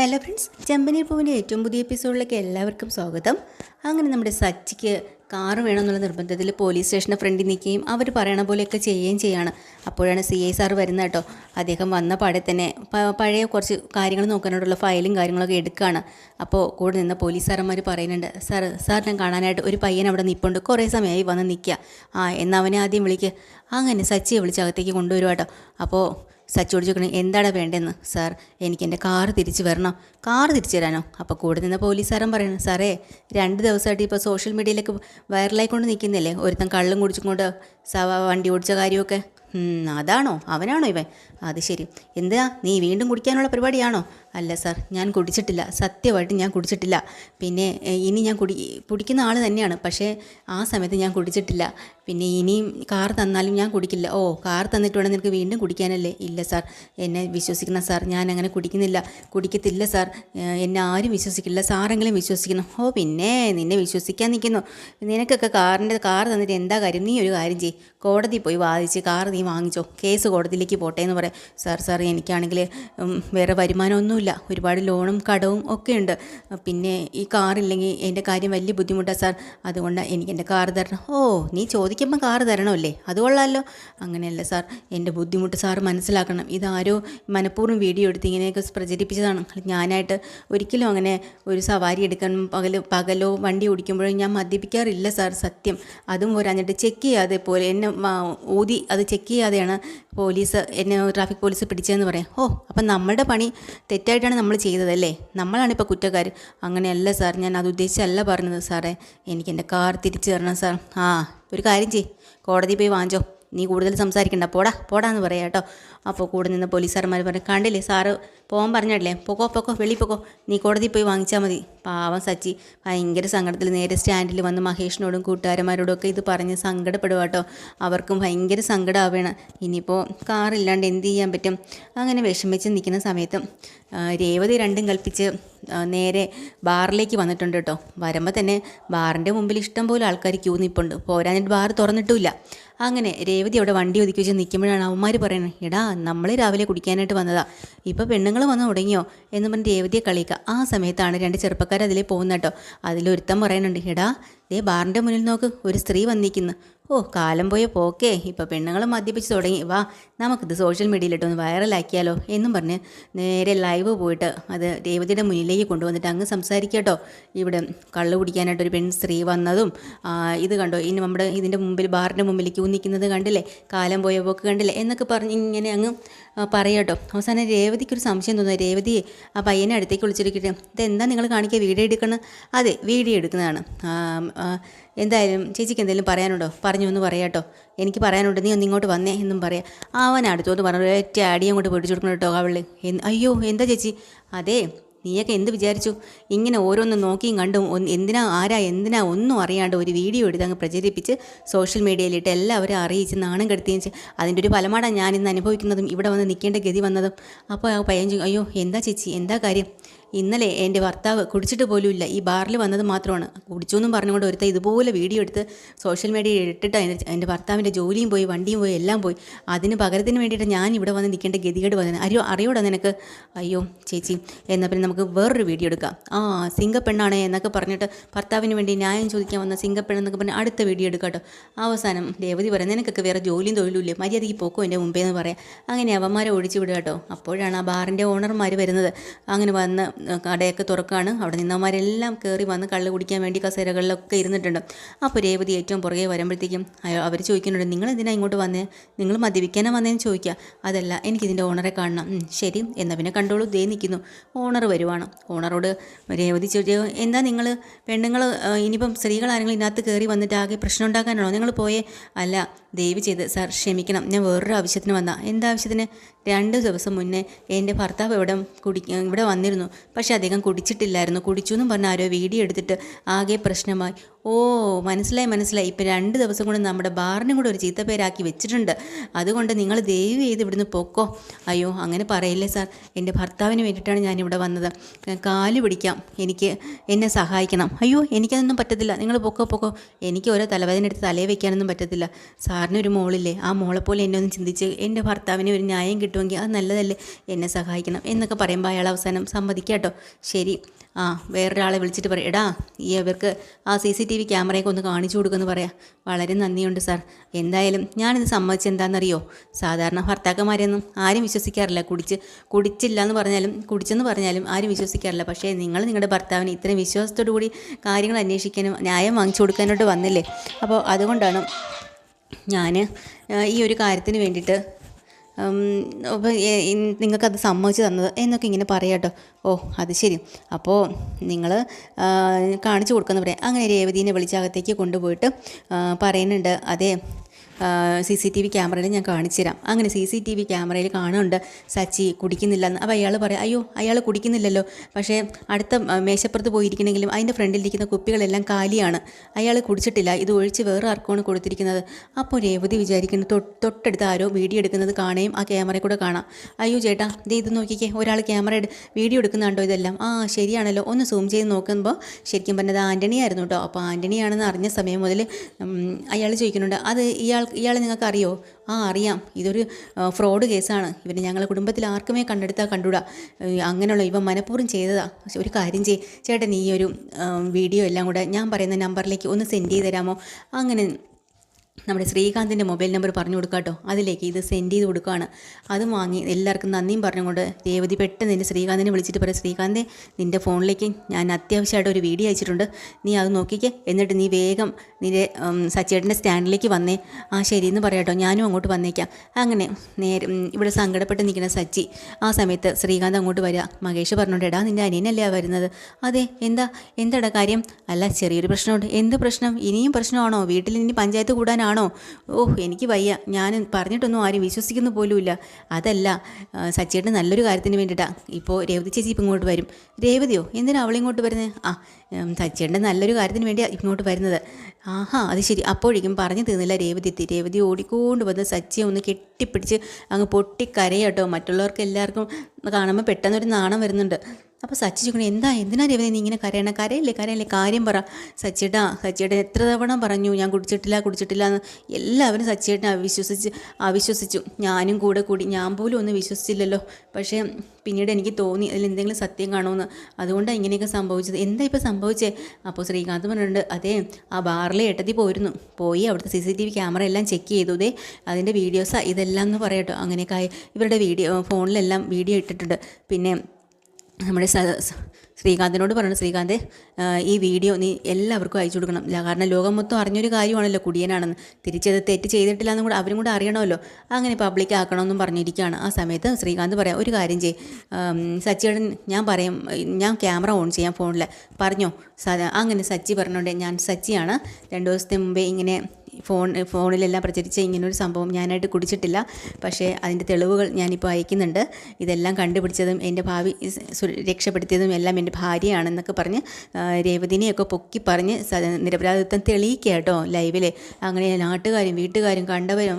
Hello friends ചെമ്പനീർ പൂവിന്റെ ഏറ്റവും പുതിയ എപ്പിസോഡിലേക്ക് എല്ലാവർക്കും സ്വാഗതം. അങ്ങനെ നമ്മുടെ സച്ചിക്ക് കാറ് വേണമെന്നുള്ള നിർബന്ധത്തിൽ പോലീസ് സ്റ്റേഷന്റെ ഫ്രണ്ടിൽ നിൽക്കുകയും അവർ പറയണ പോലെയൊക്കെ ചെയ്യുകയും ചെയ്യാണ്. അപ്പോഴാണ് സി ഐ സാർ വരുന്നത് കേട്ടോ. അദ്ദേഹം വന്ന പാടെ തന്നെ പഴയ കുറച്ച് കാര്യങ്ങൾ നോക്കാനായിട്ടുള്ള ഫയലും കാര്യങ്ങളൊക്കെ എടുക്കുകയാണ്. അപ്പോൾ കൂടെ നിന്ന പോലീസ് സാറന്മാർ പറയുന്നുണ്ട് സാർ സാറിനെ കാണാനായിട്ട് ഒരു പയ്യൻ അവിടെ നിൽപ്പുണ്ട് കുറേ സമയമായി വന്ന് നിൽക്കുക. ആ എന്നാൽ അവനെ ആദ്യം വിളിക്കുക അങ്ങനെ സച്ചിയെ വിളിച്ച് അകത്തേക്ക് കൊണ്ടുവരുവാട്ടോ അപ്പോൾ സച്ചിയോട് ചോദിക്കണേ എന്താണ് വേണ്ടതെന്ന് സാർ എനിക്ക് എന്റെ കാറ് തിരിച്ചു വരണം. കാറ് തിരിച്ചു തരാനോ? അപ്പോൾ കൂടെ നിന്ന പോലീസുകാരൻ പറയണം സാറേ രണ്ട് ദിവസമായിട്ട് ഇപ്പോൾ സോഷ്യൽ മീഡിയയിലേക്ക് വൈറലായിക്കൊണ്ട് നിൽക്കുന്നില്ലേ ഒരുത്തൻ കള്ളും കുടിച്ചുകൊണ്ട് സവ വണ്ടി ഓടിച്ച കാര്യമൊക്കെ. അതാണോ? അവനാണോ ഇവൻ? അത് ശരി. എന്താ നീ വീണ്ടും കുടിക്കാനുള്ള പരിപാടിയാണോ? അല്ല സർ ഞാൻ കുടിച്ചിട്ടില്ല. സത്യമായിട്ട് ഞാൻ കുടിച്ചിട്ടില്ല. പിന്നെ ഇനി ഞാൻ കുടി കുടിക്കുന്ന ആൾ തന്നെയാണ്. പക്ഷേ ആ സമയത്ത് ഞാൻ കുടിച്ചിട്ടില്ല. പിന്നെ ഇനിയും കാർ തന്നാലും ഞാൻ കുടിക്കില്ല. ഓ കാർ തന്നിട്ട് വേണം നിനക്ക് വീണ്ടും കുടിക്കാനല്ലേ? ഇല്ല സാർ എന്നെ വിശ്വസിക്കണം സാർ ഞാൻ അങ്ങനെ കുടിക്കുന്നില്ല. കുടിക്കത്തില്ല സാർ എന്നെ ആരും വിശ്വസിക്കില്ല. സാറെങ്കിലും വിശ്വസിക്കണം ഓ പിന്നെ നിന്നെ വിശ്വസിക്കാൻ നിൽക്കുന്നു നിനക്കൊക്കെ കാറിന്റെ കാർ തന്നിട്ട് എന്താ കാര്യം? നീ ഒരു കാര്യം ചെയ്യ്. കോടതി പോയി വാദിച്ച് കാർ നീ വാങ്ങിച്ചോ. കേസ് കോടതിയിലേക്ക് പോട്ടെ എന്ന് പറയാം സാർ സാർ എനിക്കാണെങ്കിൽ വേറെ വേറെ വരുമാനമൊന്നുമില്ല ഒരുപാട് ലോണും കടവും ഒക്കെ ഉണ്ട്. പിന്നെ ഈ കാറില്ലെങ്കിൽ എന്റെ കാര്യം വലിയ ബുദ്ധിമുട്ടാണ് സാർ. അതുകൊണ്ട് എനിക്ക് എന്റെ കാർ തരണം. ഓ നീ ചോദിക്കുമ്പോൾ കാർ തരണമല്ലേ? അത് കൊള്ളാമല്ലോ അങ്ങനെയല്ല സാർ. എന്റെ ബുദ്ധിമുട്ട് സാർ മനസ്സിലാക്കണം. ഇതാരോ മനഃപൂർവം വീഡിയോ എടുത്ത് ഇങ്ങനെയൊക്കെ പ്രചരിപ്പിച്ചതാണ്. ഞാനായിട്ട് ഒരിക്കലും അങ്ങനെ ഒരു സവാരി എടുക്കാൻ പകൽ പകലോ വണ്ടി ഓടിക്കുമ്പോഴോ ഞാൻ മദ്യപിക്കാറില്ല സാർ സത്യം. അതും പോരാഞ്ഞിട്ട് ചെക്ക് ചെയ്യാതെ പോലെ എന്നെ ഊതി അത് ചെക്ക് ചെയ്യാതെയാണ് പോലീസ് എന്നെ ട്രാഫിക് പോലീസ് പിടിച്ചതെന്ന് പറയാം. ഓ അപ്പം നമ്മുടെ പണി തെറ്റായിട്ടാണ് നമ്മൾ ചെയ്തതല്ലേ നമ്മളാണ് ഇപ്പോൾ കുറ്റക്കാർ. അങ്ങനെയല്ല സാർ ഞാൻ അത് ഉദ്ദേശിച്ചല്ല പറഞ്ഞത് സാറേ. എനിക്ക് എന്റെ കാർ തിരിച്ചു തരണം സാർ. ആ ഒരു കാര്യം ചെയ് കോടതി പോയി വാങ്ങിച്ചോ. നീ കൂടുതൽ സംസാരിക്കണ്ട. പോടാ പോടാ എന്ന് പറയാം കേട്ടോ. അപ്പോൾ കൂടെ നിന്ന് പോലീസുകാരന്മാർ പറഞ്ഞു കണ്ടില്ലേ സാറ്? പോകാൻ പറഞ്ഞല്ലേ പൊക്കോ പൊക്കോ വെളി പൊക്കോ. നീ കോടതി പോയി വാങ്ങിച്ചാൽ മതി. പാവം സച്ചി. ഭയങ്കര സങ്കടത്തിൽ നേരെ സ്റ്റാൻഡിൽ വന്ന് മഹേഷിനോടും കൂട്ടുകാരന്മാരോടും ഒക്കെ ഇത് പറഞ്ഞ് സങ്കടപ്പെടുക കേട്ടോ. അവർക്കും ഭയങ്കര സങ്കടമാവുകയാണ് ഇനിയിപ്പോൾ കാറില്ലാണ്ട് എന്ത് ചെയ്യാൻ പറ്റും? അങ്ങനെ വിഷമിച്ച് നിൽക്കുന്ന സമയത്ത് രേവതി രണ്ടും കൽപ്പിച്ച് നേരെ ബാറിലേക്ക് വന്നിട്ടുണ്ട് കേട്ടോ. വരുമ്പോൾ തന്നെ ബാറിന്റെ മുമ്പിൽ ഇഷ്ടം പോലെ ആൾക്കാർ ക്യൂ നിൽപ്പുണ്ട് പോരാഞ്ഞിട്ട് ബാർ തുറന്നിട്ടുമില്ല. അങ്ങനെ രേവതി അവിടെ വണ്ടി ഒതുക്കി വെച്ച് നിൽക്കുമ്പോഴാണ് അവന്മാർ പറയുന്നത് എടാ നമ്മൾ രാവിലെ കുടിക്കാനായിട്ട് വന്നതാ. ഇപ്പോൾ പെണ്ണുങ്ങൾ വന്ന് തുടങ്ങിയോ എന്ന് പറഞ്ഞ് രേവതിയെ കളിക്കുക ആ സമയത്താണ് രണ്ട് ചെറുപ്പക്കാർ അതിലേ പോകുന്ന കേട്ടോ. അതിലൊരുത്തൻ പറയുന്നുണ്ട് എടാ ദേ ബാറിന്റെ മുന്നിൽ നോക്ക് ഒരു സ്ത്രീ വന്നിരിക്കുന്നു. ഓ കാലം പോയ പോക്കേ ഇപ്പോൾ പെണ്ണുങ്ങൾ മദ്യപിച്ച് തുടങ്ങി. വാ നമുക്കിത് സോഷ്യൽ മീഡിയയിലിട്ടൊന്ന് വൈറലാക്കിയാലോ എന്നും പറഞ്ഞ് നേരെ ലൈവ് പോയിട്ട് അത് രേവതിയുടെ മുന്നിലേക്ക് കൊണ്ടുവന്നിട്ട് അങ്ങ് സംസാരിക്കട്ടോ. ഇവിടെ കള്ളു കുടിക്കാനായിട്ട് ഒരു പെൺ സ്ത്രീ വന്നതും ഇത് കണ്ടോ? ഇനി നമ്മുടെ ഇതിന്റെ മുമ്പിൽ ബാറിന്റെ മുമ്പിൽ ക്യൂ നിൽക്കുന്നത് കണ്ടില്ലേ? കാലം പോയ പോക്ക് കണ്ടില്ലേ? എന്നൊക്കെ പറഞ്ഞ് ഇങ്ങനെ അങ്ങ് പറയട്ടോ. അവസാനം രേവതിക്കൊരു സംശയം തോന്നുന്നു. രേവതി ആ പയ്യനെ അടുത്തേക്ക് വിളിച്ചിരിക്കട്ടെ. ഇതെന്താ നിങ്ങൾ കാണിക്കുക വീഡിയോ എടുക്കണം? അതെ വീഡിയോ എടുക്കുന്നതാണ്. എന്തായാലും ചേച്ചിക്ക് എന്തെങ്കിലും പറയാനുണ്ടോ? പറഞ്ഞു ഒന്ന് പറയാട്ടോ എനിക്ക് പറയാനുണ്ട് നീ ഒന്ന് ഇങ്ങോട്ട് വന്നേ എന്നും പറയാം. അവൻ അടുത്തോട്ട് പറഞ്ഞു ഒറ്റ അടി അങ്ങോട്ട് പൊടിച്ചു കൊടുക്കണം കേട്ടോ അവൾ. അയ്യോ എന്താ ചേച്ചി? അതെ നീയൊക്കെ എന്ത് വിചാരിച്ചു? ഇങ്ങനെ ഓരോന്നും നോക്കിയും കണ്ടും എന്തിനാ ആരാ എന്തിനാ ഒന്നും അറിയാണ്ട് ഒരു വീഡിയോ എടുത്ത് അങ്ങ് പ്രചരിപ്പിച്ച് സോഷ്യൽ മീഡിയയിലിട്ട് എല്ലാവരും അറിയിച്ച് നാണം കെടുത്തുകയും ചെയ്യും അതിന്റെ ഒരു ഫലമാടാണ് ഞാൻ ഇന്ന് അനുഭവിക്കുന്നതും ഇവിടെ വന്ന് നിൽക്കേണ്ട ഗതി വന്നതും. അപ്പോൾ ആ പയ്യൻ അയ്യോ എന്താ ചേച്ചി? എന്താ കാര്യം? ഇന്നലെ എന്റെ ഭർത്താവ് കുടിച്ചിട്ട് പോലുമില്ല ഈ ബാറിൽ വന്നത് മാത്രമാണ്. കുടിച്ചു എന്നും പറഞ്ഞുകൊണ്ട് ഒരുത്ത ഇതുപോലെ വീഡിയോ എടുത്ത് സോഷ്യൽ മീഡിയയിൽ ഇട്ടിട്ട് എന്റെ ഭർത്താവിന്റെ ജോലിയും പോയി വണ്ടിയും പോയി എല്ലാം പോയി. അതിന് പകരത്തിന് വേണ്ടിയിട്ട് ഞാൻ ഇവിടെ വന്ന് നിൽക്കേണ്ട ഗതികേട് വന്നത് അറിയോ അറിയോടാ നിനക്ക്? അയ്യോ ചേച്ചി എന്നാൽ പിന്നെ നമുക്ക് വേറൊരു വീഡിയോ എടുക്കാം. ആ സിംഗപ്പെണ്ണാണ് എന്നൊക്കെ പറഞ്ഞിട്ട് ഭർത്താവിന് വേണ്ടി ന്യായം ചോദിക്കാൻ വന്ന സിംഗപ്പെണ്ണെന്നൊക്കെ പറഞ്ഞ് അടുത്ത വീഡിയോ എടുക്കാം കേട്ടോ. അവസാനം ദേവതി പറയാം നിനക്കൊക്കെ വേറെ ജോലിയും തൊഴിലും ഇല്ലേ? മര്യാദയ്ക്ക് പോക്കോ എന്റെ മുമ്പേ എന്ന് പറയാം. അങ്ങനെ അവന്മാരെ ഒഴിച്ചു വിടുക കേട്ടോ. അപ്പോഴാണ് ആ ബാറിന്റെ ഓണർമാർ വരുന്നത്. അങ്ങനെ വന്ന് കടയൊക്കെ തുറക്കാണ്. അവിടെ നിന്നവന്മാരെല്ലാം കയറി വന്ന് കള്ള് കുടിക്കാൻ വേണ്ടി കസേരകളിലൊക്കെ ഇരുന്നിട്ടുണ്ട്. അപ്പോൾ രേവതി ഏറ്റവും പുറകെ വരുമ്പോഴത്തേക്കും അവർ ചോദിക്കുന്നുണ്ട് നിങ്ങൾ എന്തിനാ ഇങ്ങോട്ട് വന്നേ? നിങ്ങൾ മദ്യപിക്കാനാ വന്നതെന്ന് ചോദിക്കുക അതല്ല എനിക്കിതിന്റെ ഓണറെ കാണണം. ശരി എന്നാൽ പിന്നെ കണ്ടോളൂ. ദേ നിൽക്കുന്നു ഓണർ വരുവാണ്. ഓണറോട് രേവതി ചോദിച്ചു എന്താ നിങ്ങൾ പെണ്ണുങ്ങൾ ഇനിയിപ്പം സ്ത്രീകൾ ആരെങ്കിലും ഇതിനകത്ത് കയറി വന്നിട്ട് ആകെ പ്രശ്നം ഉണ്ടാക്കാനാണോ? നിങ്ങൾ പോയേ. അല്ല ദയവ് ചെയ്ത് സാർ ക്ഷമിക്കണം. ഞാൻ വേറൊരു ആവശ്യത്തിന് വന്നാൽ എന്താവശ്യത്തിന് രണ്ട് ദിവസം മുന്നേ എന്റെ ഭർത്താവ് ഇവിടെ കുടി ഇവിടെ വന്നിരുന്നു. പക്ഷേ അദ്ദേഹം കുടിച്ചിട്ടില്ലായിരുന്നു. കുടിച്ചു എന്നും പറഞ്ഞ് ആരോ വീഡിയോ എടുത്തിട്ട് ആകെ പ്രശ്നമായി. ഓ മനസ്സിലായി മനസ്സിലായി. ഇപ്പം രണ്ട് ദിവസം കൊണ്ട് നമ്മുടെ ബാറിനും കൂടെ ഒരു ചീത്തപ്പേരാക്കി വെച്ചിട്ടുണ്ട്. അതുകൊണ്ട് നിങ്ങൾ ദയവ് ചെയ്ത് ഇവിടുന്ന് പൊക്കോ. അയ്യോ അങ്ങനെ പറയില്ലേ സാർ. എന്റെ ഭർത്താവിന് വേണ്ടിയിട്ടാണ് ഞാനിവിടെ വന്നത്. കാൽ പിടിക്കാം. എനിക്ക് എന്നെ സഹായിക്കണം. അയ്യോ എനിക്കതൊന്നും പറ്റത്തില്ല. നിങ്ങൾ പൊക്കോ പൊക്കോ. എനിക്ക് ഓരോ തലവേദന എടുത്ത് തലയെ വെക്കാനൊന്നും പറ്റത്തില്ല. സാറിന് ഒരു മോളില്ലേ? ആ മോളെ പോലെ എന്നെ ഒന്ന് ചിന്തിച്ച് എന്റെ ഭർത്താവിന് ഒരു ന്യായം കിട്ടുമെങ്കിൽ അത് നല്ലതല്ലേ? എന്നെ സഹായിക്കണം എന്നൊക്കെ പറയുമ്പോൾ അയാൾ അവസാനം സമ്മതിക്കാട്ടോ. ശരി. ആ വേറൊരാളെ വിളിച്ചിട്ട് പറയാം. എടാ ഈ അവർക്ക് ആ സി സി ടി വി ക്യാമറയൊക്കെ ഒന്ന് കാണിച്ചു കൊടുക്കുമെന്ന് പറയാം. വളരെ നന്ദിയുണ്ട് സാർ. എന്തായാലും ഞാനിത് സമ്മതിച്ചെന്താണെന്നറിയോ സാധാരണ ഭർത്താക്കന്മാരെയൊന്നും ആരും വിശ്വസിക്കാറില്ല. കുടിച്ച് കുടിച്ചില്ല എന്ന് പറഞ്ഞാലും കുടിച്ചെന്ന് പറഞ്ഞാലും ആരും വിശ്വസിക്കാറില്ല. പക്ഷേ നിങ്ങൾ നിങ്ങളുടെ ഭർത്താവിന് ഇത്രയും വിശ്വാസത്തോടു കൂടി കാര്യങ്ങൾ അന്വേഷിക്കാനും ന്യായം വാങ്ങിച്ചു കൊടുക്കാനോട്ട് വന്നില്ലേ? അപ്പോൾ അതുകൊണ്ടാണ് ഞാൻ ഈ ഒരു കാര്യത്തിന് വേണ്ടിയിട്ട് നിങ്ങൾക്കത് സമ്മതിച്ച് തന്നത് എന്നൊക്കെ ഇങ്ങനെ പറയാട്ടോ ഓ അത് ശരി. അപ്പോൾ നിങ്ങൾ കാണിച്ചു കൊടുക്കുന്നവരെ. അങ്ങനെ രേവതീനെ വിളിച്ചകത്തേക്ക് കൊണ്ടുപോയിട്ട് പറയുന്നുണ്ട്. അതെ സി സി ടി വി ക്യാമറയിൽ ഞാൻ കാണിച്ചു തരാം അങ്ങനെ സി സി ടി വി ക്യാമറയിൽ കാണുന്നുണ്ട് സച്ചി കുടിക്കുന്നില്ലെന്ന്. അപ്പോൾ അയാൾ പറയാം അയ്യോ അയാൾ കുടിക്കുന്നില്ലല്ലോ. പക്ഷേ അടുത്ത മേശപ്പുറത്ത് പോയിരിക്കണമെങ്കിലും അതിന്റെ ഫ്രണ്ടിലിരിക്കുന്ന കുപ്പികളെല്ലാം കാലിയാണ്. അയാൾ കുടിച്ചിട്ടില്ല. ഇത് ഒഴിച്ച് വേറെ ആർക്കാണ് കൊടുത്തിരിക്കുന്നത്? അപ്പോൾ രേവതി വിചാരിക്കുന്നു തൊട്ടടുത്ത് ആരോ വീഡിയോ എടുക്കുന്നത് കാണുകയും ആ ക്യാമറയിൽ കൂടെ കാണാം. അയ്യോ ചേട്ടാ ദേ ഇത് നോക്കിക്കേ. ഒരാൾ ക്യാമറ വീഡിയോ എടുക്കുന്നുണ്ടോ ഇതെല്ലാം? ആ ശരിയാണല്ലോ. ഒന്ന് സൂം ചെയ്ത് നോക്കുമ്പോൾ ശരിക്കും പറഞ്ഞത് ആന്റണി ആയിരുന്നു കേട്ടോ. അപ്പോൾ ആന്റണിയാണെന്ന് അറിഞ്ഞ സമയം മുതൽ അയാൾ ചോദിക്കുന്നുണ്ട് അത് ഇയാൾ ഇയാളെ നിങ്ങൾക്ക് അറിയോ ആ അറിയാം. ഇതൊരു ഫ്രോഡ് കേസാണ്. ഇവന് ഞങ്ങളെ കുടുംബത്തിൽ ആർക്കുമേ കണ്ടെടുത്താൽ കണ്ടുകൂടാ അങ്ങനെയുള്ള ഇവ മനഃപൂർവം ചെയ്തതാ. പക്ഷെ ഒരു കാര്യം ചെയ് ചേട്ടൻ ഈ ഒരു വീഡിയോ എല്ലാം കൂടെ ഞാൻ പറയുന്ന നമ്പറിലേക്ക് ഒന്ന് സെൻഡ് ചെയ്ത് തരാമോ? അങ്ങനെ നമ്മുടെ ശ്രീകാന്തിന്റെ മൊബൈൽ നമ്പർ പറഞ്ഞു കൊടുക്കാട്ടോ അതിലേക്ക് ഇത് സെൻഡ് ചെയ്ത് കൊടുക്കുകയാണ്. അത് വാങ്ങി എല്ലാവർക്കും നന്ദിയും പറഞ്ഞുകൊണ്ട് രേവതി പെട്ടെന്ന് എന്റെ ശ്രീകാന്തിനെ വിളിച്ചിട്ട് പറയാം ശ്രീകാന്തേ നിന്റെ ഫോണിലേക്ക് ഞാൻ അത്യാവശ്യമായിട്ട് ഒരു വീഡിയോ അയച്ചിട്ടുണ്ട്. നീ അത് നോക്കിക്കേ. എന്നിട്ട് നീ വേഗം നിന്റെ സച്ചേട്ടന്റെ സ്റ്റാൻഡിലേക്ക് വന്നേ. ആ ശരി എന്ന് പറയാട്ടോ ഞാനും അങ്ങോട്ട് വന്നേക്കാം. അങ്ങനെ നേരെ ഇവിടെ സങ്കടപ്പെട്ട് നിൽക്കുന്ന സച്ചി ആ സമയത്ത് ശ്രീകാന്ത് അങ്ങോട്ട് വരിക മഹേഷ് പറഞ്ഞോണ്ട് എടാ നിന്റെ അനിയനല്ലേ വരുന്നത്? അതെ എന്താ? എന്താടാ കാര്യം? അല്ല ചെറിയൊരു പ്രശ്നമുണ്ട്. എന്ത് പ്രശ്നം? ഇനിയും പ്രശ്നമാണോ? വീട്ടിൽ ഇനി പഞ്ചായത്ത് കൂടാനാണോ ആണോ ഓഹ് എനിക്ക് വയ്യ. ഞാൻ പറഞ്ഞിട്ടൊന്നും ആരും വിശ്വസിക്കുന്നു പോലുമില്ല. അതല്ല സച്ചിയേട്ടൻ നല്ലൊരു കാര്യത്തിന് വേണ്ടിയിട്ടാണ് ഇപ്പോൾ രേവതി ചേച്ചി ഇപ്പം ഇങ്ങോട്ട് വരും. രേവതിയോ? എന്തിനാണ് അവളിങ്ങോട്ട് വരുന്നത് ആ സച്ചിയേട്ടൻ നല്ലൊരു കാര്യത്തിന് വേണ്ടിയാണ് ഇങ്ങോട്ട് വരുന്നത്. ആഹാ അത് ശരി. അപ്പോഴേക്കും പറഞ്ഞു തീർന്നില്ല രേവതി എത്തി. രേവതി ഓടിക്കൊണ്ട് വന്ന് സച്ചിയെ ഒന്ന് കെട്ടിപ്പിടിച്ച് അങ്ങ് പൊട്ടിക്കരയാട്ടോ. മറ്റുള്ളവർക്ക് എല്ലാവർക്കും കാണുമ്പോൾ പെട്ടെന്നൊരു നാണം വരുന്നുണ്ട്. അപ്പോൾ സച്ചി ചോദിക്കണം എന്താ? എന്തിനാ രവി നീ ഇങ്ങനെ കരയണ? കരയല്ലേ കരയല്ലേ? കാര്യം പറ. സച്ചിയേട്ടാ സച്ചിയേട്ടൻ എത്ര തവണ പറഞ്ഞു ഞാൻ കുടിച്ചിട്ടില്ല കുടിച്ചിട്ടില്ല എന്ന്. എല്ലാവരും സച്ചിയേട്ടനെ അവിശ്വസിച്ച് അവിശ്വസിച്ചു. ഞാനും കൂടെ കൂടി. ഞാൻ പോലും ഒന്നും വിശ്വസിച്ചില്ലല്ലോ. പക്ഷേ പിന്നീട് എനിക്ക് തോന്നി അതിൽ എന്തെങ്കിലും സത്യം കാണുമെന്ന്. അതുകൊണ്ടാണ് ഇങ്ങനെയൊക്കെ സംഭവിച്ചത്. എന്താ ഇപ്പോൾ സംഭവിച്ചേ? അപ്പോൾ ശ്രീകാന്ത് പറഞ്ഞിട്ടുണ്ട് അതേ ആ ബാറിലെ ഏട്ടത്തി പോയിരുന്നു. പോയി അവിടുത്തെ C C T V camera എല്ലാം ചെക്ക് ചെയ്തു. ദേ അതിന്റെ വീഡിയോസാണ് ഇതെല്ലാം എന്ന് പറയട്ടോ. അങ്ങനെയൊക്കെ ഇവരുടെ വീഡിയോ ഫോണിലെല്ലാം വീഡിയോ ഇട്ടിട്ടുണ്ട്. പിന്നെ നമ്മുടെ ശ്രീകാന്തിനോട് പറഞ്ഞു ശ്രീകാന്ത് ഈ വീഡിയോ നീ എല്ലാവർക്കും അയച്ചു കൊടുക്കണം. കാരണം ലോകം മൊത്തം അറിഞ്ഞൊരു കാര്യമാണല്ലോ കുടിയനാണെന്ന്. തിരിച്ചത് തെറ്റ് ചെയ്തിട്ടില്ല എന്നും കൂടെ അവരും കൂടെ അറിയണമല്ലോ. അങ്ങനെ പബ്ലിക് ആക്കണമെന്നും പറഞ്ഞിരിക്കുകയാണ്. ആ സമയത്ത് ശ്രീകാന്ത് പറയാം ഒരു കാര്യം ചെയ് സച്ചിയേടൻ ഞാൻ പറയും ഞാൻ ക്യാമറ ഓൺ ചെയ്യാം ഫോണിൽ പറഞ്ഞോ? അങ്ങനെ സച്ചി പറഞ്ഞോണ്ടേ ഞാൻ സച്ചിയാണ്. രണ്ട് ദിവസത്തെ മുമ്പേ ഇങ്ങനെ ഫോൺ ഫോണിലെല്ലാം പ്രചരിച്ച ഇങ്ങനൊരു സംഭവം ഞാനായിട്ട് കുടിച്ചിട്ടില്ല. പക്ഷേ അതിന്റെ തെളിവുകൾ ഞാനിപ്പോൾ അയക്കുന്നുണ്ട്. ഇതെല്ലാം കണ്ടുപിടിച്ചതും എന്റെ ഭാവി രക്ഷപ്പെടുത്തിയതും എല്ലാം എന്റെ ഭാര്യയാണെന്നൊക്കെ പറഞ്ഞ് രേവതിനെയൊക്കെ പൊക്കി പറഞ്ഞ് നിരപരാധിത്വം തെളിയിക്കുക കേട്ടോ ലൈവിൽ അങ്ങനെ നാട്ടുകാരും വീട്ടുകാരും കണ്ടവരും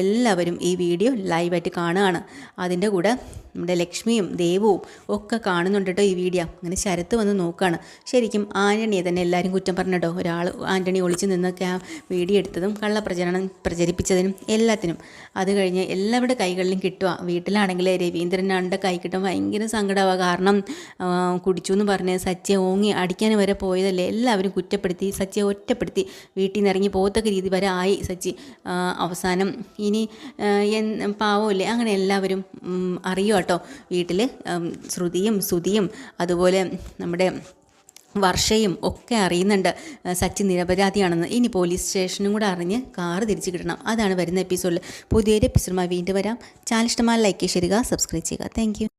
എല്ലാവരും ഈ വീഡിയോ ലൈവായിട്ട് കാണുകയാണ്. അതിന്റെ കൂടെ നമ്മുടെ ലക്ഷ്മിയും ദേവവും ഒക്കെ കാണുന്നുണ്ട് കേട്ടോ ഈ വീഡിയോ. അങ്ങനെ ശരത്ത് വന്ന് നോക്കുകയാണ് ശരിക്കും ആന്റണിയെ തന്നെ എല്ലാവരും കുറ്റം പറഞ്ഞിട്ടോ ഒരാൾ ആന്റണി ഒളിച്ചു നിന്നൊക്കെ ആ വീഡിയോ എടുത്തതും കള്ളപ്രചരണം പ്രചരിപ്പിച്ചതിനും എല്ലാത്തിനും. അത് കഴിഞ്ഞ് എല്ലാവരുടെ കൈകളിലും കിട്ടുക. വീട്ടിലാണെങ്കിൽ രവീന്ദ്രനാണ്ട് കൈ കിട്ടാൻ ഭയങ്കര സങ്കടമാവുക കാരണം കുടിച്ചു എന്ന് പറഞ്ഞ് സച്ചയെ ഓങ്ങി അടിക്കാൻ വരെ പോയതല്ലേ എല്ലാവരും കുറ്റപ്പെടുത്തി സച്ചയെ ഒറ്റപ്പെടുത്തി വീട്ടിൽ നിന്ന് ഇറങ്ങി പോകത്തക്ക രീതി വരെ ആയി സച്ചി. അവസാനം ഇനി പാവമില്ലേ അങ്ങനെ എല്ലാവരും അറിയുക കേട്ടോ. വീട്ടിൽ ശ്രുതിയും സുതിയും അതുപോലെ നമ്മുടെ വർഷയും ഒക്കെ അറിയുന്നുണ്ട്. സച്ചിൻ നിരപരാധിയാണെന്ന്. ഇനി പോലീസ് സ്റ്റേഷനും കൂടെ അറിഞ്ഞ് കാറ് തിരിച്ചു കിട്ടണം. അതാണ് വരുന്ന എപ്പിസോഡിൽ പുതിയൊരു എപ്പിസോഡുമായി വീണ്ടും വരാം. ചാനൽ ഇഷ്ടമായ ലൈക്ക് ചെയ്യുക സബ്സ്ക്രൈബ് ചെയ്യുക. താങ്ക്